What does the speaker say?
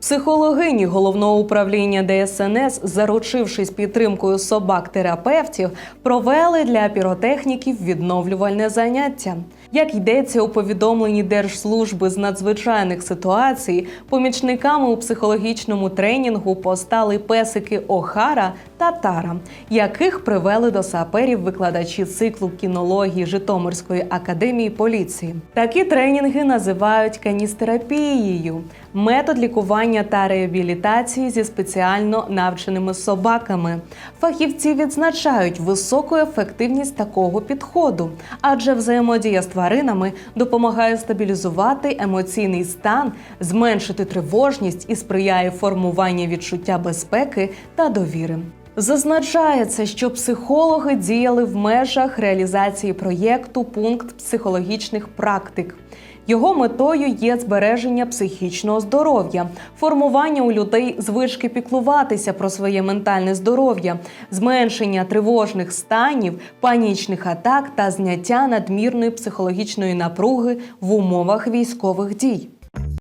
Психологині головного управління ДСНС, заручившись підтримкою собак-терапевтів, провели для піротехніків відновлювальне заняття. Як йдеться у повідомленні Держслужби з надзвичайних ситуацій, помічниками у психологічному тренінгу постали песики Охара та Тара, яких привели до саперів викладачі циклу кінології Житомирської академії поліції. Такі тренінги називають каністерапією метод лікування та реабілітації зі спеціально навченими собаками. Фахівці відзначають високу ефективність такого підходу, адже взаємодія з тваринами допомагає стабілізувати емоційний стан, зменшити тривожність і сприяє формуванню відчуття безпеки та довіри. Зазначається, що психологи діяли в межах реалізації проєкту пункт психологічних практик. Його метою є збереження психічного здоров'я, формування у людей звички піклуватися про своє ментальне здоров'я, зменшення тривожних станів, панічних атак та зняття надмірної психологічної напруги в умовах військових дій.